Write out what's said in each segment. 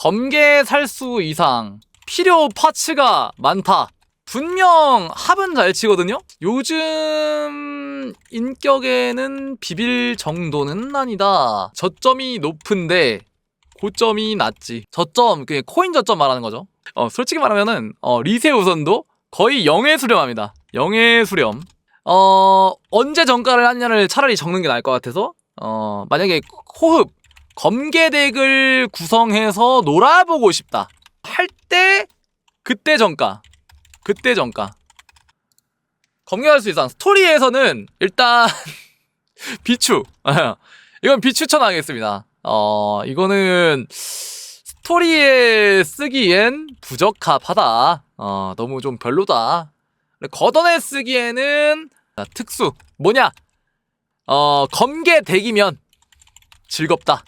검계 살수 이상 필요 파츠가 많다. 분명 합은 잘 치거든요. 요즘 인격에는 비빌 정도는 아니다. 저점이 높은데 고점이 낮지. 저점, 그 코인 저점 말하는 거죠. 어, 솔직히 말하면은 어, 리세 우선도 거의 영의 수렴합니다. 영의 수렴. 어, 언제 정가를 하냐를 차라리 적는 게 나을 것 같아서 어, 만약에 호흡 검계덱을 구성해서 놀아보고 싶다. 할 때 그때 정가 그때 정가. 검열할 수 이상 스토리에서는 일단 비추. 이건 비추천하겠습니다. 어 이거는 스토리에 쓰기엔 부적합하다. 어 너무 좀 별로다. 걷어내 쓰기에는 자, 특수. 뭐냐? 어 검계 덱이면 즐겁다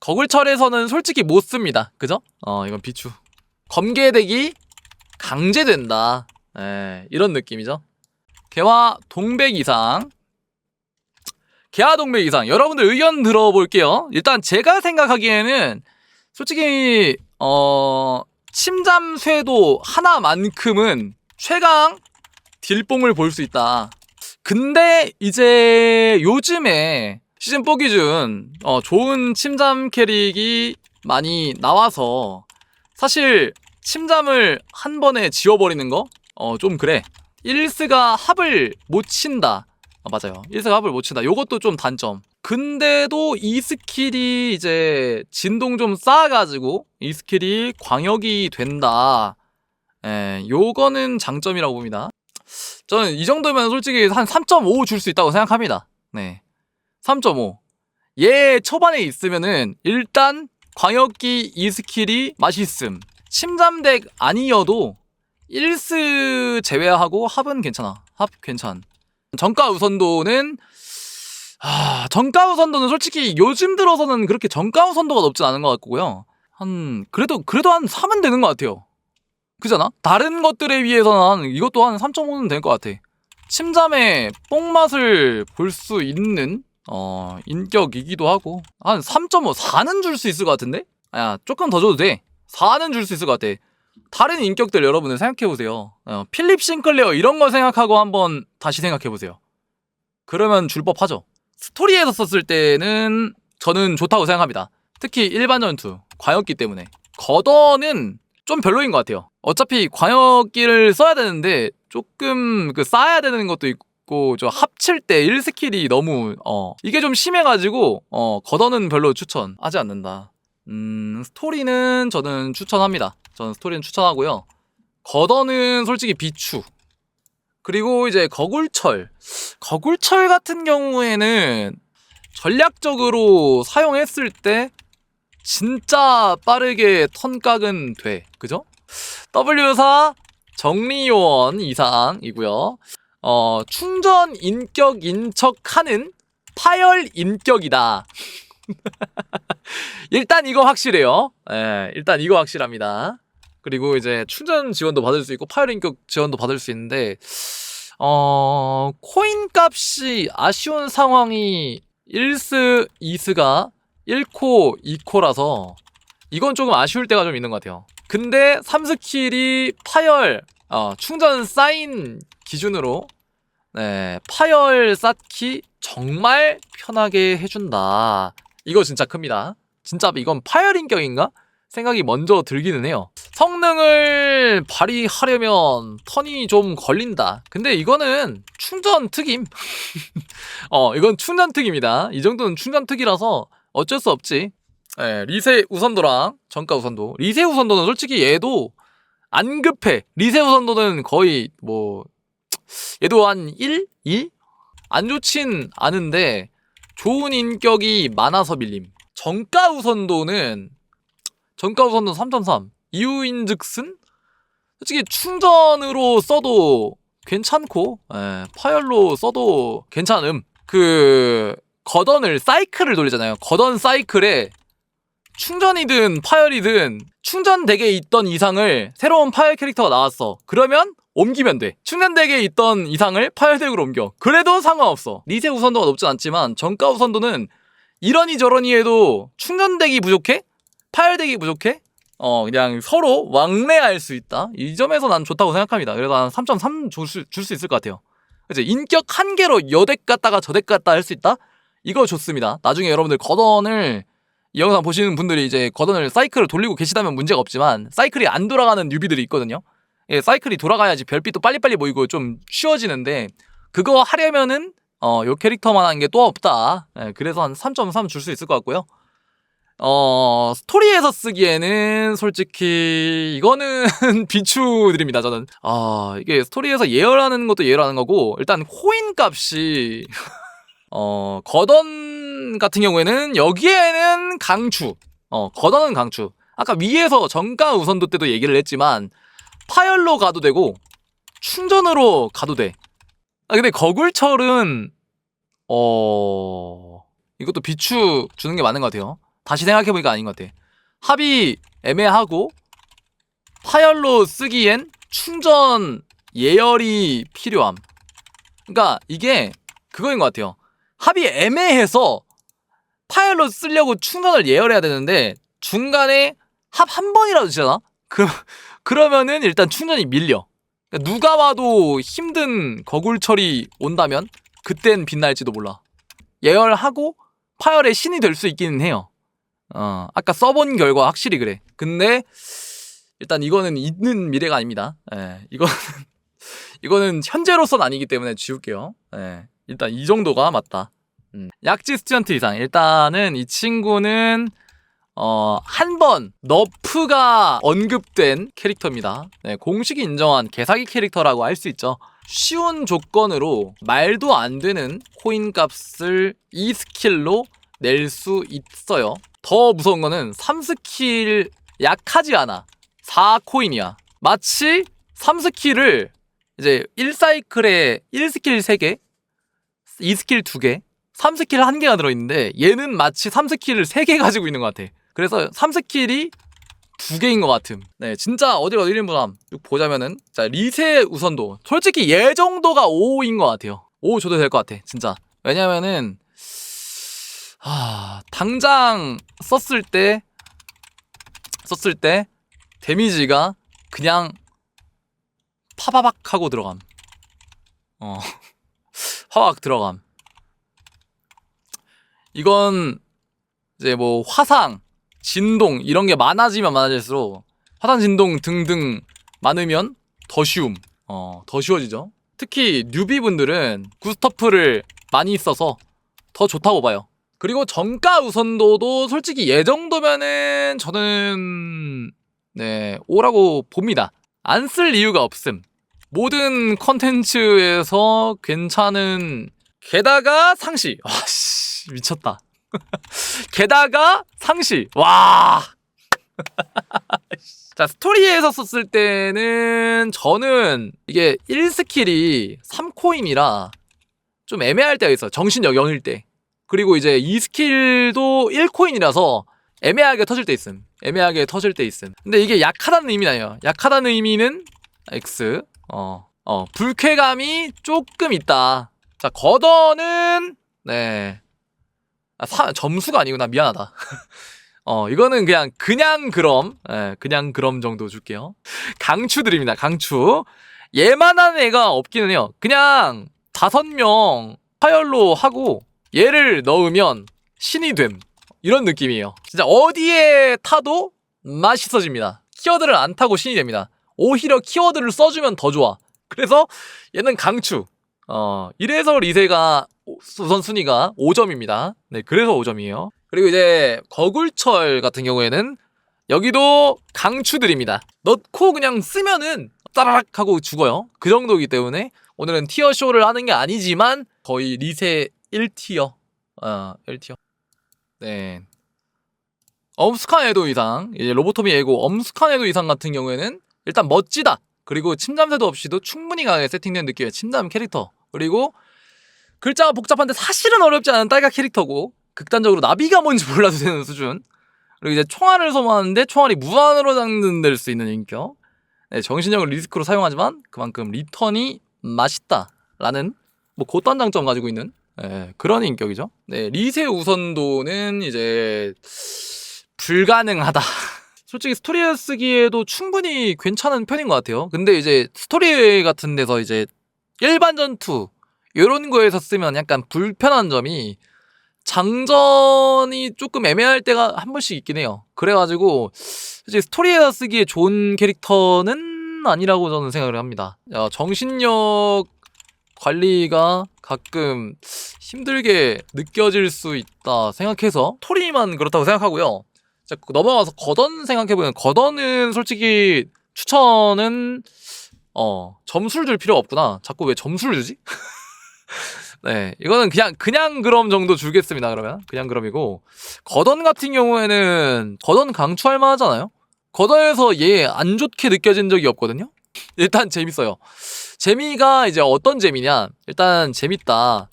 거글철에서는 솔직히 못 씁니다. 그죠? 어 이건 비추. 검계 덱이 강제된다. 예, 이런 느낌이죠. 개화 동백 이상. 개화 동백 이상. 여러분들 의견 들어볼게요. 일단 제가 생각하기에는 솔직히 어 침잠 쇄도 하나만큼은 최강 딜뽕을 볼 수 있다. 근데 이제 요즘에 시즌 4 기준 어, 좋은 침잠 캐릭이 많이 나와서 사실 침잠을 한 번에 지워버리는 거? 어, 좀 그래. 1스가 합을 못 친다. 아, 맞아요. 1스가 합을 못 친다. 요것도 좀 단점. 근데도 이 스킬이 이제 진동 좀 쌓아가지고 이 스킬이 광역이 된다. 예, 요거는 장점이라고 봅니다. 저는 이 정도면 솔직히 한 3.5 줄 수 있다고 생각합니다. 네. 3.5. 얘 초반에 있으면은 일단 광역기 이 스킬이 맛있음. 침잠덱 아니어도 1스 제외하고 합은 괜찮아. 합 괜찮. 정가 우선도는 아, 정가 우선도는 솔직히 요즘 들어서는 그렇게 정가 우선도가 높진 않은 것 같고요. 한 그래도 그래도 한 3은 되는 것 같아요. 그잖아? 다른 것들에 비해서는 한 이것도 한 3.5는 될 것 같아. 침잠의 뽕맛을 볼 수 있는 어 인격이기도 하고 한 3.5, 4는 줄 수 있을 것 같은데? 야 조금 더 줘도 돼. 4는 줄 수 있을 것 같아. 다른 인격들 여러분들 생각해 보세요. 어, 필립 싱클레어 이런 거 생각하고 한번 다시 생각해 보세요. 그러면 줄 법하죠. 스토리에서 썼을 때는 저는 좋다고 생각합니다. 특히 일반 전투 과역기 때문에 걷어는 좀 별로인 것 같아요. 어차피 광역기를 써야 되는데 조금 그 쌓아야 되는 것도 있고 저 합칠 때 1스킬이 너무 어 이게 좀 심해가지고 어 걷어는 별로 추천하지 않는다. 음 스토리는 저는 추천합니다. 저는 스토리는 추천하고요. 걷어는 솔직히 비추. 그리고 이제 거굴철. 거굴철 같은 경우에는 전략적으로 사용했을 때 진짜 빠르게 턴각은 돼. 그죠? W4 정리요원 이상이고요. 어, 충전 인격 인 척하는 파열 인격이다. 일단 이거 확실해요. 예, 일단 이거 확실합니다. 그리고 이제 충전 지원도 받을 수 있고 파열 인격 지원도 받을 수 있는데 어, 코인 값이 아쉬운 상황이 1스, 2스가 1코, 2코라서 이건 조금 아쉬울 때가 좀 있는 것 같아요. 근데 3스킬이 파열, 어, 충전 쌓인 기준으로 네, 파열 쌓기 정말 편하게 해준다. 이거 진짜 큽니다. 진짜 이건 파열 인격인가? 생각이 먼저 들기는 해요. 성능을 발휘하려면 턴이 좀 걸린다. 근데 이거는 충전 특임. 어, 이건 충전 특입니다. 이 정도는 충전 특이라서 어쩔 수 없지. 예, 리세 우선도랑 정가 우선도. 리세 우선도는 솔직히 얘도 안 급해. 리세 우 선도는 거의 뭐 얘도 한 1? 2? 안 좋진 않은데 좋은 인격이 많아서 밀림. 정가 우선도는 정가 우선도 3.3. 이유인즉슨 솔직히 충전으로 써도 괜찮고 예, 파열로 써도 괜찮음. 그 거던을 사이클을 돌리잖아요. 거던 사이클에 충전이든 파열이든 충전 덱에 있던 이상을 새로운 파열 캐릭터가 나왔어. 그러면 옮기면 돼. 충전 덱에 있던 이상을 파열 덱으로 옮겨. 그래도 상관없어. 리세 우선도가 높진 않지만 정가 우선도는 이러니 저러니 해도 충전 덱이 부족해? 파열 덱이 부족해? 어 그냥 서로 왕래할 수 있다. 이 점에서 난 좋다고 생각합니다. 그래서 한 3.3 줄수 줄 수 있을 것 같아요. 이제 인격 한 개로 여덱 갔다가 저덱 갔다 할 수 있다. 이거 좋습니다. 나중에 여러분들 거던을 이 영상 보시는 분들이 이제 거던을 사이클을 돌리고 계시다면 문제가 없지만 사이클이 안 돌아가는 뉴비들이 있거든요. 예, 사이클이 돌아가야지 별빛도 빨리빨리 모이고 좀 쉬워지는데 그거 하려면은 어, 요 캐릭터만 한 게 또 없다. 예, 그래서 한 3.3 줄 수 있을 것 같고요. 어, 스토리에서 쓰기에는 솔직히 이거는 비추드립니다, 저는. 아, 이게 스토리에서 예열하는 것도 예열하는 거고 일단 코인 값이 어, 거던 같은 경우에는 여기에는 강추. 어, 거던은 강추. 아까 위에서 정가 우선도 때도 얘기를 했지만 파열로 가도 되고 충전으로 가도 돼. 아 근데 거굴철은 어 이것도 비추 주는 게 맞는 것 같아요. 다시 생각해 보니까 아닌 것 같아. 합이 애매하고 파열로 쓰기엔 충전 예열이 필요함. 그러니까 이게 그거인 것 같아요. 합이 애매해서 파열로 쓰려고 충전을 예열해야 되는데 중간에 합 한 번이라도 지잖아? 그, 그러면은 일단 충전이 밀려. 그러니까 누가 와도 힘든 거굴철이 온다면 그땐 빛날지도 몰라. 예열하고 파열의 신이 될 수 있기는 해요. 어, 아까 써본 결과 확실히 그래. 근데 일단 이거는 있는 미래가 아닙니다. 예, 이거는 이거는 현재로서는 아니기 때문에 지울게요. 예, 일단 이 정도가 맞다. 음. 약지 스튜던트 이상. 일단은 이 친구는 어, 한 번 너프가 언급된 캐릭터입니다. 네, 공식이 인정한 개사기 캐릭터라고 할 수 있죠. 쉬운 조건으로 말도 안 되는 코인 값을 2스킬로 낼 수 있어요. 더 무서운 거는 3스킬 약하지 않아. 4코인이야. 마치 3스킬을 이제 1사이클에 1스킬 3개, 2스킬 2개, 3스킬 1개가 들어있는데 얘는 마치 3스킬을 3개 가지고 있는 것 같아. 그래서 3스킬이 두 개인 것 같음. 네, 진짜 어디가 어디 일분함 보자면은 자 리세 우선도 솔직히 얘 정도가 5인 것 같아요. 5 줘도 될 것 같아, 진짜. 왜냐면은 아 당장 썼을 때 썼을 때 데미지가 그냥 파바박 하고 들어감. 어, 화박 들어감. 이건 이제 뭐 화상, 진동 이런 게 많아지면 많아질수록 화상, 진동 등등 많으면 더 쉬움. 어, 더 쉬워지죠. 특히 뉴비 분들은 구스터프를 많이 써서 더 좋다고 봐요. 그리고 정가 우선도도 솔직히 얘 정도면은 저는 네, 오라고 봅니다. 안 쓸 이유가 없음. 모든 컨텐츠에서 괜찮은 게다가 상시. 와 씨, 미쳤다. 게다가 상시. 와. 자, 스토리에서 썼을 때는 저는 이게 1스킬이 3코인이라 좀 애매할 때가 있어요. 정신력 0일 때. 그리고 이제 2스킬도 1코인이라서 애매하게 터질 때 있음. 애매하게 터질 때 있음. 근데 이게 약하다는 의미는 아니에요. 약하다는 의미는 X. 어, 어, 불쾌감이 조금 있다. 자, 거더는, 네. 아, 사, 점수가 아니구나. 미안하다. 어, 이거는 그냥, 그냥 그럼, 예, 그냥 그럼 정도 줄게요. 강추 드립니다. 강추. 얘만한 애가 없기는 해요. 그냥, 다섯 명 파열로 하고, 얘를 넣으면 신이 됨. 이런 느낌이에요. 진짜 어디에 타도 맛있어집니다. 키워드를 안 타고 신이 됩니다. 오히려 키워드를 써주면 더 좋아. 그래서 얘는 강추. 어, 이래서 리세가 우선 순위가 5점입니다. 네, 그래서 5점이에요. 그리고 이제 거굴철 같은 경우에는 여기도 강추드립니다. 넣고 그냥 쓰면은 따라락 하고 죽어요. 그 정도이기 때문에 오늘은 티어 쇼를 하는 게 아니지만 거의 리세 1티어. 어, 1티어. 네. 엄숙한 애도 이상, 이제 로보토미 애고 엄숙한 애도 이상 같은 경우에는 일단 멋지다. 그리고 침잠새도 없이도 충분히 강하게 세팅된 느낌의 침잠 캐릭터. 그리고 글자가 복잡한데 사실은 어렵지 않은 딸각 캐릭터고 극단적으로 나비가 뭔지 몰라도 되는 수준. 그리고 이제 총알을 소모하는데 총알이 무한으로 장전될 수 있는 인격. 네, 정신력을 리스크로 사용하지만 그만큼 리턴이 맛있다라는 뭐 고단 장점 가지고 있는 네, 그런 인격이죠. 네, 리세 우선도는 이제 불가능하다. 솔직히 스토리에 쓰기에도 충분히 괜찮은 편인 것 같아요. 근데 이제 스토리 같은 데서 이제 일반 전투 이런 거에서 쓰면 약간 불편한 점이 장전이 조금 애매할 때가 한 번씩 있긴 해요. 그래가지고 이제 스토리에서 쓰기에 좋은 캐릭터는 아니라고 저는 생각을 합니다. 어, 정신력 관리가 가끔 힘들게 느껴질 수 있다 생각해서 스토리만 그렇다고 생각하고요. 자, 넘어가서 거던 생각해보면 거던은 솔직히 추천은 어 점수를 줄 필요 없구나. 자꾸 왜 점수를 주지? 네, 이거는 그냥 그냥 그럼 정도 주겠습니다. 그러면 그냥 그럼이고 거던 같은 경우에는 거던 강추할 만하잖아요. 거던에서 얘 안 좋게 느껴진 적이 없거든요. 일단 재밌어요. 재미가 이제 어떤 재미냐? 일단 재밌다.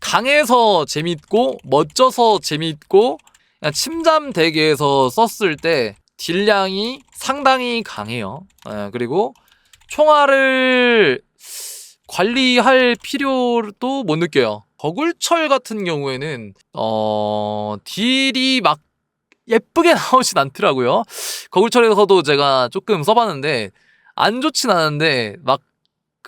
강해서 재밌고 멋져서 재밌고 그냥 침잠 대계에서 썼을 때 딜량이 상당히 강해요. 예, 그리고 총알을 관리할 필요도 못 느껴요. 버굴철 같은 경우에는 어 딜이 막 예쁘게 나오진 않더라고요. 거굴철에서도 제가 조금 써봤는데 안 좋진 않은데 막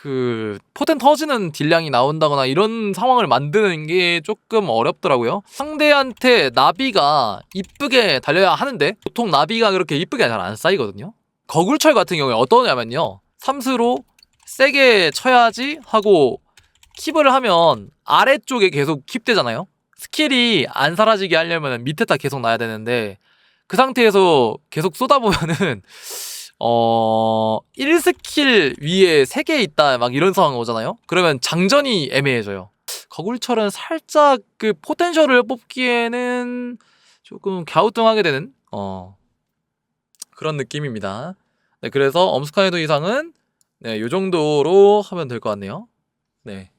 그 포텐 터지는 딜량이 나온다거나 이런 상황을 만드는 게 조금 어렵더라고요. 상대한테 나비가 이쁘게 달려야 하는데 보통 나비가 그렇게 이쁘게 잘 안 쌓이거든요. 거굴철 같은 경우에 어떠냐면요. 삼수로 세게 쳐야지 하고 킵을 하면 아래쪽에 계속 킵되잖아요. 스킬이 안 사라지게 하려면 밑에다 계속 놔야 되는데 그 상태에서 계속 쏟아보면은 어 1스킬 위에 3개 있다 막 이런 상황 오잖아요. 그러면 장전이 애매해져요. 거굴철은 살짝 그 포텐셜을 뽑기에는 조금 갸우뚱하게 되는 어 그런 느낌입니다. 네, 그래서 엄스카이도 이상은 네, 요 정도로 하면 될 것 같네요. 네.